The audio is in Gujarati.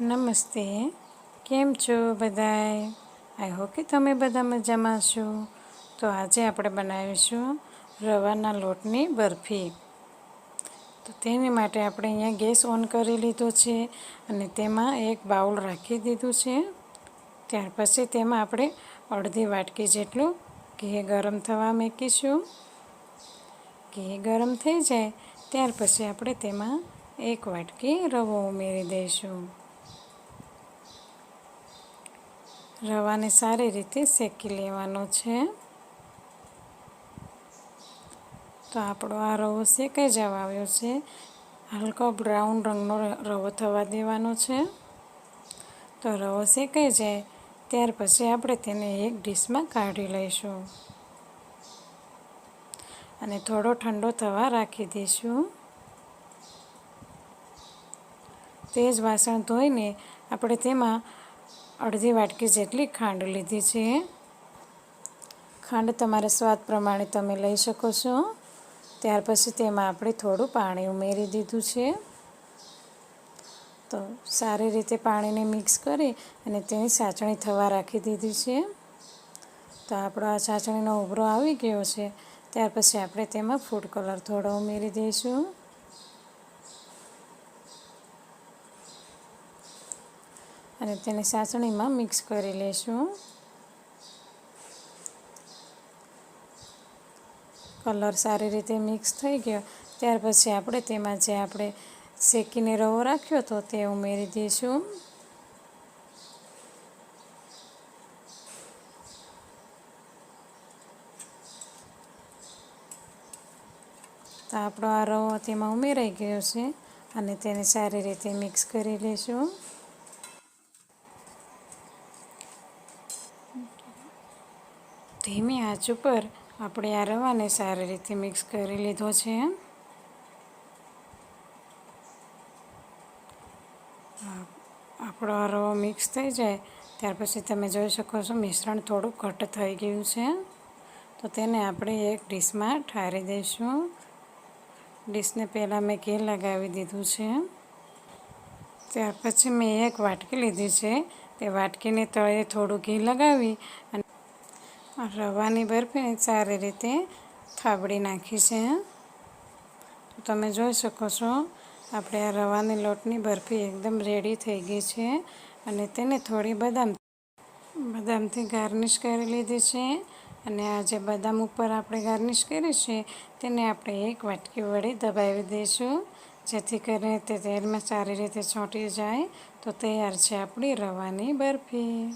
નમસ્તે. કેમ છો બધાય? આઈ હોપ કે તમે બધા મજામાં છો. તો આજે આપણે બનાવીશું રવાના લોટની બરફી. તો તેની માટે આપણે અહીંયા ગેસ ઓન કરી લીધો છે અને તેમાં એક બાઉલ રાખી દીધું છે. ત્યાર પછી તેમાં આપણે અડધી વાટકી જેટલું ઘી ગરમ થવા મૂકીશું. ઘી ગરમ થઈ જાય ત્યાર પછી આપણે તેમાં એક વાટકી રવો ઉમેરી દઈશું. રવાને સારી રીતે શેકી લેવાનો છે. તો આપણો આ રવો શેકાઈ જવા આવ્યો છે. હલકો બ્રાઉન રંગનો રવો થવા દેવાનો છે. તો રવો શેકાઈ જાય, ત્યાર પછી આપણે તેને એક ડીશમાં કાઢી લઈશું. અને થોડો ઠંડો થવા રાખી દઈશું. તે જ વાસણ ધોઈને આપણે તેમાં અડધી વાટકી જેટલી ખાંડ લીધી છે. ખાંડ તમારા સ્વાદ પ્રમાણે તમે લઈ શકો છો. ત્યાર પછી તેમાં આપણે થોડું પાણી ઉમેરી દીધું છે. તો સારી રીતે પાણીને મિક્સ કરી અને તેની સાચણી થવા રાખી દીધી છે. તો આપણો આ સાચણીનો ઉભરો આવી ગયો છે. ત્યાર પછી આપણે તેમાં ફૂડ કલર થોડો ઉમેરી દઈશું. અને તેને સાસણીમાં મિક્સ કરી લઈશું કલર સારી રીતે મિક્સ થઈ ગયો. ત્યાર પછી આપણે તેમાં જે આપણે શેકીને રવો રાખ્યો હતો તે ઉમેરી દઈશું. તો આપણો આ રવો તેમાં ઉમેરાઈ ગયો છે અને તેને સારી રીતે મિક્સ કરી લઈશું ધીમી આંચ ઉપર આપણે આ રવાને સારી રીતે મિક્સ કરી લીધો છે. આપણો આ રવો મિક્સ થઈ જાય, ત્યાર પછી તમે જોઈ શકો છો મિશ્રણ થોડું ઘટ થઈ ગયું છે. તો તેને આપણે એક ડીશમાં ઠારી દઈશું. ડીશને પહેલાં મેં ઘી લગાવી દીધું છે. ત્યાર પછી મેં એક વાટકી લીધી છે. તે વાટકીને તળે થોડું ઘી લગાવી અને રવાની બરફીને સારી રીતે થાબડી નાખી છે. તો તમે જોઈ શકો છો, આપણે આ રવાની લોટની બરફી એકદમ રેડી થઈ ગઈ છે અને તેને થોડી બદામ બદામથી ગાર્નિશ કરી લીધી છે. અને આ જે બદામ ઉપર આપણે ગાર્નિશ કરી છે, તેને આપણે એક વાટકી વડે દબાવી દઈશું, જેથી કરીને તે તેલમાં સારી રીતે છોંટી જાય. તો તૈયાર છે આપણી રવાની બરફી.